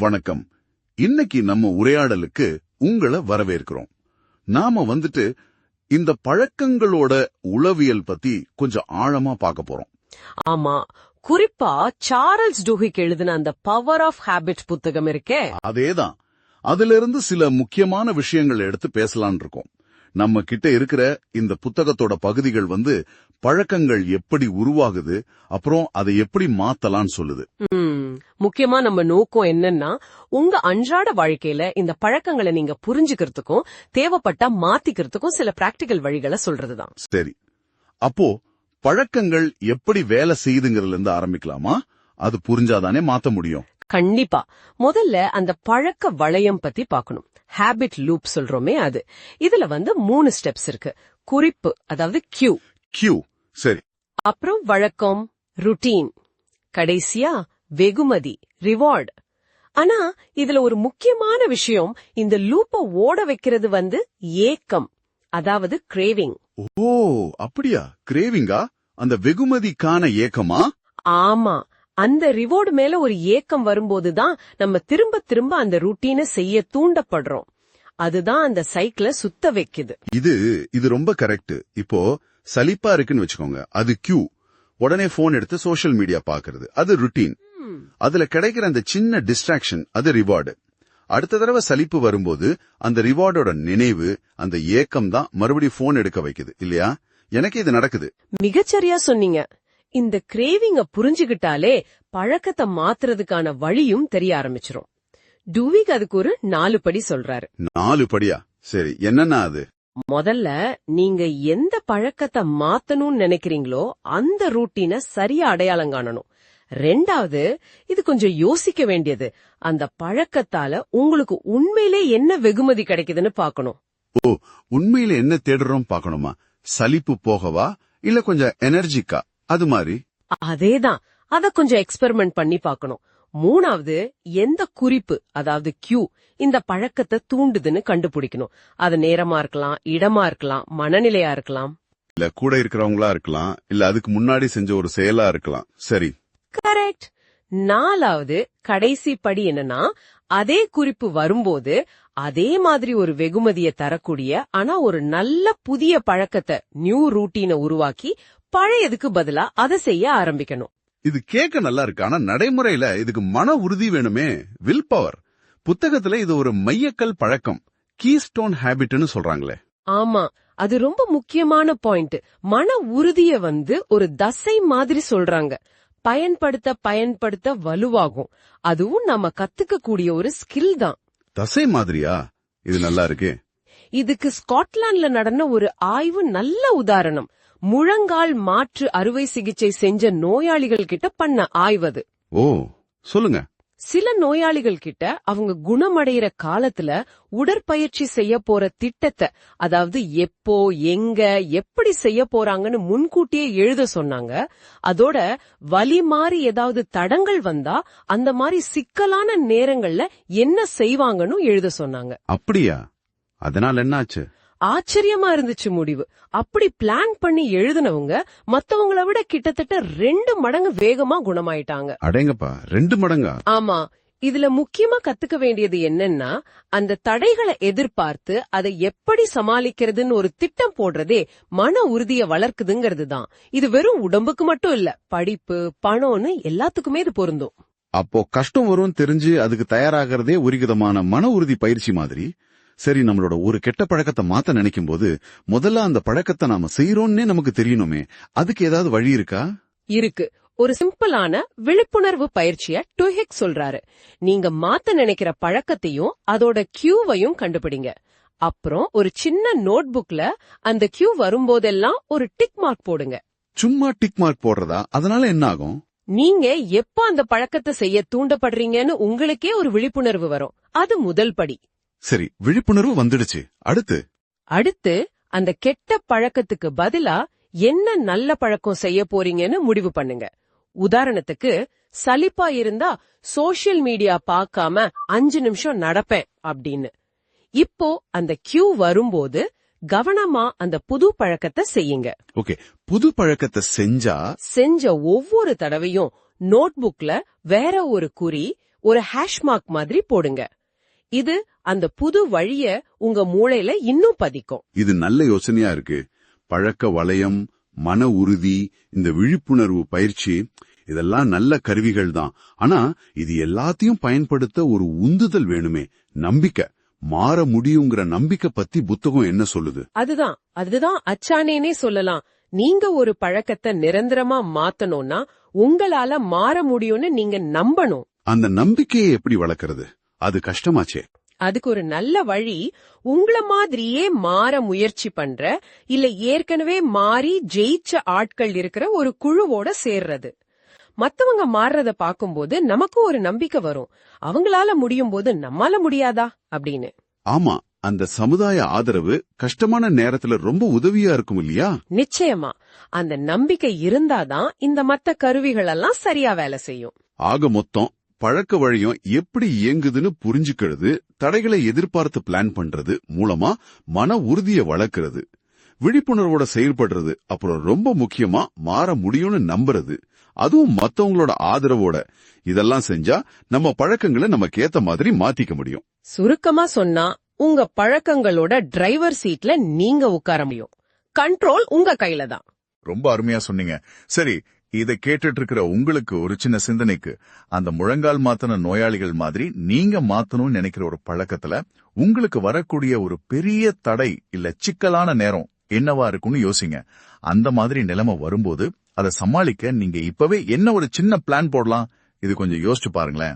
வணக்கம். இன்னைக்கு நம்ம உரையாடலுக்கு உங்களை வரவேற்கிறோம். நாம வந்துட்டு இந்த பழக்கங்களோட உளவியல் பத்தி கொஞ்சம் ஆழமா பார்க்க போறோம். ஆமா குறிப்பா சார்ல்ஸ் டூஹிக் எழுதின அந்த பவர் ஆஃப் ஹாபிட் புத்தகம் இருக்கே. அதேதான். அதுல இருந்து சில முக்கியமான விஷயங்கள் எடுத்து பேசலாம்னு இருக்கோம். நம்ம கிட்ட இருக்கிற இந்த புத்தகத்தோட பகுதிகள் வந்து பழக்கங்கள் எப்படி உருவாகுது அப்புறம் அதை எப்படி மாத்தலாம்னு சொல்லுது. முக்கியமா நம்ம நோக்கம் என்னன்னா உங்க அன்றாட வாழ்க்கையில இந்த பழக்கங்களை நீங்க புரிஞ்சுக்கிறதுக்கும் தேவைப்பட்டா மாத்திக்கிறதுக்கும் சில பிராக்டிகல் வழிகளை சொல்றதுதான். சரி. அப்போ பழக்கங்கள் எப்படி வேலை செய்யுதுங்கிறதுல இருந்து ஆரம்பிக்கலாமா? அது புரிஞ்சாதானே மாத்த முடியும். கண்டிப்பா. முதல்ல அந்த பழக்க வளையம் பத்தி பார்க்கணும் ஹாபிட் லூப் சொல்றோமே அது. இதுல வந்து மூணு ஸ்டெப்ஸ் இருக்கு. குறிப்பு அதாவது கியூ கியூ சரி. அப்புறம் வழக்கம் ருட்டீன் கடைசியா வெகுமதி ரிவார்டு ஆனா இதுல ஒரு முக்கியமான விஷயம் இந்த லூப்ப ஓட வைக்கிறது வந்து ஏக்கம் அதாவது கிரேவிங் ஓ அப்படியா? கிரேவிங்கா அந்த வெகுமதிக்கான ஏக்கமா? ஆமா. அந்த ரிவார்டு மேல ஒரு ஏக்கம் வரும்போதுதான் நம்ம திரும்ப திரும்ப அந்த ருட்டீனை செய்ய தூண்டப்படுறோம். அதுதான் அந்த சைக்கிள சுத்த வைக்குது. இது இது ரொம்ப கரெக்ட் இப்போ சலிப்பா இருக்குன்னு வச்சுக்கோங்க. அது கியூ உடனே போன் எடுத்து சோஷியல் மீடியா பாக்குறது. அது ருட்டீன் அதுல கிடைக்கிற அந்த சின்ன டிஸ்ட்ராக்ஷன் அது ரிவார்டு அடுத்த தடவை சலிப்பு வரும்போது அந்த ரிவார்டோட நினைவு அந்த ஏக்கம் தான் மறுபடியும் போன் எடுக்க வைக்குது. இல்லையா? எனக்கு இது நடக்குது. மிகச்சரியா சொன்னீங்க. இந்த கிரேவிங்க புரிஞ்சுகிட்டாலே பழக்கத்தை மாத்துறதுக்கான வழியும் தெரிய ஆரம்பிச்சிரும். டூவிக் அதுக்கு ஒரு நாலு படி சொல்றாரு. நாலு படியா? சரி என்னன்னா அது? முதல்ல நீங்க எந்த பழக்கத்தை மாத்தணும்னு நினைக்கிறீங்களோ அந்த ரூட்டீனை சரியா அடையாளம் காணணும். ரெண்டாவது இது கொஞ்சம் யோசிக்க வேண்டியது. அந்த பழக்கத்தால உங்களுக்கு உண்மையிலே என்ன வெகுமதி கிடைக்குதுன்னு பார்க்கணும். ஓ உண்மையில என்ன தேடுறோம் பார்க்கணுமா? சலிப்பு போகவா? இல்ல கொஞ்சம் எனர்ஜிக்கா அது மாதிரி. அதேதான். அத கொஞ்சம் எக்ஸ்பெரிமெண்ட் பண்ணி பார்க்கணும். மூணாவது எந்த குறிப்பு அதாவது கியூ இந்த பழக்கத்தை தூண்டுதுன்னு கண்டுபிடிக்கணும். அது நேரமா இருக்கலாம் இடமா இருக்கலாம் மனநிலையா இருக்கலாம். இல்ல கூட இருக்கிறவங்களா இருக்கலாம் இல்ல அதுக்கு முன்னாடி செஞ்ச ஒரு செயலா இருக்கலாம். சரி. கரெக்ட் நாலாவது கடைசி படி என்னன்னா அதே குறிப்பு வரும்போது அதே மாதிரி ஒரு வெகுமதியை தரக்கூடிய ஆனா ஒரு நல்ல புதிய பழக்கத்தை நியூ ரூட்டீனை உருவாக்கி பழையதுக்கு பதிலா அதை செய்ய ஆரம்பிக்கணும். இது கேட்க நல்லா இருக்கு ஆனா நடைமுறையில இதுக்கு மன உறுதி வேணுமே வில் பவர் புத்தகத்துல இது ஒரு மையக்கல் பழக்கம் கீஸ்டோன் ஹேபிட்னு சொல்றாங்களே. ஆமா அது ரொம்ப முக்கியமான பாயிண்ட் மன உறுதிய வந்து ஒரு தசை மாதிரி சொல்றாங்க. பயன்படுத்த பயன்படுத்த வலுவாகும். அதுவும் நம்ம கத்துக்க கூடிய ஒரு ஸ்கில் தான். தசை மாதிரியா? இது நல்லா இருக்கே. இதுக்கு ஸ்காட்லாந்துல நடந்த ஒரு ஆய்வு நல்ல உதாரணம். முழங்கால் மாற்று அறுவை சிகிச்சை செஞ்ச நோயாளிகள் கிட்ட பண்ண ஆய்வது. ஓ சொல்லுங்க. சில நோயாளிகள் கிட்ட அவங்க குணமடைகிற காலத்துல உடற்பயிற்சி செய்ய போற திட்டத்தை அதாவது எப்போ எங்க எப்படி செய்ய போறாங்கன்னு முன்கூட்டியே எழுத சொன்னாங்க. அதோட வலி மாறி ஏதாவது தடங்கள் வந்தா அந்த மாதிரி சிக்கலான நேரங்கள்ல என்ன செய்வாங்கன்னு எழுத சொன்னாங்க. அப்படியா? அதனால என்னாச்சு? ஆச்சரியமா இருந்துச்சு முடிவு. அப்படி பிளான் பண்ணி எழுதினவங்க மத்தவங்கள விட கிட்டத்தட்ட ரெண்டு மடங்கு வேகமா குணமாயிட்டாங்க. அடேங்கப்பா ரெண்டு மடங்கா? ஆமா. இதுல முக்கியமா கத்துக்க வேண்டியது என்னன்னா அந்த தடைகளை எதிர்பார்த்து அதை எப்படி சமாளிக்கிறதுன்னு ஒரு திட்டம் போடுறதே மன உறுதிய வளர்க்குதுங்கிறது தான். இது வெறும் உடம்புக்கு மட்டும் இல்ல படிப்பு பணம்னு எல்லாத்துக்குமே இது பொருந்தும். அப்போ கஷ்டம் வரும் தெரிஞ்சு அதுக்கு தயாராகிறதே ஒரு விதமான மன உறுதி பயிற்சி மாதிரி சரி நம்மளோட ஒரு கெட்ட பழக்கத்தை மாத்த நினைக்கும் போது முதல்ல அந்த பழக்கத்தை நாம செய்யறோம்னே நமக்கு தெரியணுமே. அதுக்கு ஏதாவது வழி இருக்கா? இருக்கு. ஒரு சிம்பிளான விழிப்புணர்வு பயிற்சிய டுஹெக் சொல்றாரு. நீங்க மாத்த நினைக்கிற பழக்கத்தையும் அதோட கியூவையும் கண்டுபிடிங்க. அப்புறம் ஒரு சின்ன நோட் புக்ல அந்த கியூ வரும்போதெல்லாம் ஒரு டிக் மார்க் போடுங்க. சும்மா டிக் மார்க் போடுறதா? அதனால என்ன ஆகும்? நீங்க எப்ப அந்த பழக்கத்தை செய்ய தூண்டப்படுறீங்கன்னு உங்களுக்கே ஒரு விழிப்புணர்வு வரும். அது முதல் படி. சரி விழிப்புணர்வு வந்துடுச்சு. அடுத்து? அடுத்து அந்த கெட்ட பழக்கத்துக்கு பதிலா என்ன நல்ல பழக்கம் செய்ய போறீங்கன்னு முடிவு பண்ணுங்க. உதாரணத்துக்கு சலிப்பா இருந்தா சோஷியல் மீடியா பார்க்காம அஞ்சு நிமிஷம் நடப்பேன் அப்படின்னு. இப்போ அந்த கியூ வரும்போது கவனமா அந்த புது பழக்கத்தை செய்யுங்க. ஓகே புது பழக்கத்தை செஞ்சா? செஞ்ச ஒவ்வொரு தடவையும் நோட்புக்ல வேற ஒரு குறி ஒரு ஹேஷ்மார்க் மாதிரி போடுங்க. இது அந்த புது வழிய உங்க மூளையில இன்னும் பதிக்கும். இது நல்ல யோசனையா இருக்கு. பழக்க வளையம் மன உறுதி இந்த விழிப்புணர்வு பயிற்சி இதெல்லாம் நல்ல கருவிகள் தான். ஆனா இது எல்லாத்தையும் பயன்படுத்த ஒரு உந்துதல் வேணுமே. நம்பிக்கை. மாற முடியுங்கிற நம்பிக்கை பத்தி புத்தகம் என்ன சொல்லுது? அதுதான். அதுதான் அச்சானேனே சொல்லலாம். நீங்க ஒரு பழக்கத்தை நிரந்தரமா மாத்தணும்னா உங்களால மாற முடியும்னு நீங்க நம்பணும். அந்த நம்பிக்கையை எப்படி வளர்க்கறது? அது கஷ்டமாச்சே. அதுக்கு ஒரு நல்ல வழி உங்கள மாதிரியே மாற முயற்சி பண்ற இல்ல ஏற்கனவே மாறி ஜெயிச்ச ஆட்கள் இருக்கிற ஒரு குழுவோட சேர்றது. மத்தவங்க மாறுறத பாக்கும்போது நமக்கும் ஒரு நம்பிக்கை வரும். அவங்களால முடியும் போது நம்மால முடியாதா? அப்படின்னு. ஆமா அந்த சமுதாய ஆதரவு கஷ்டமான நேரத்துல ரொம்ப உதவியா இருக்கும் இல்லையா? நிச்சயமா. அந்த நம்பிக்கை இருந்தாதான் இந்த மத்த கருவிகள் எல்லாம் சரியா வேலை செய்யும். ஆக மொத்தம் பழக்க வழியும் எப்படி இயங்குதுன்னு புரிஞ்சுக்கிறது தடைகளை எதிர்பார்த்து பிளான் பண்றது மூலமா மன உறுதியை வளர்க்கறது விழிப்புணர்வோட செயல்படுறது அப்புறம் ரொம்ப முக்கியமா மாற முடியும்னு நம்புறது. அதுவும் மத்தவங்களோட ஆதரவோட. இதெல்லாம் செஞ்சா நம்ம பழக்கங்களை நமக்கு ஏத்த மாதிரி மாத்திக்க முடியும். சுருக்கமா சொன்னா உங்க பழக்கங்களோட டிரைவர் சீட்ல நீங்க உட்கார முடியும். கண்ட்ரோல் உங்க கையில தான். ரொம்ப அருமையா சொன்னீங்க. சரி இதை கேட்டுட்டு இருக்கிற உங்களுக்கு ஒரு சின்ன சிந்தனைக்கு அந்த முழங்கால் மாத்தின நோயாளிகள் மாதிரி நீங்க மாத்தணும்னு நினைக்கிற ஒரு பழக்கத்துல உங்களுக்கு வரக்கூடிய ஒரு பெரிய தடை இல்ல சிக்கலான நேரம் என்னவா இருக்கும்னு யோசிங்க. அந்த மாதிரி நிலைமை வரும்போது அதை சமாளிக்க நீங்க இப்பவே என்ன ஒரு சின்ன பிளான் போடலாம்? இது கொஞ்சம் யோசிச்சு பாருங்களேன்.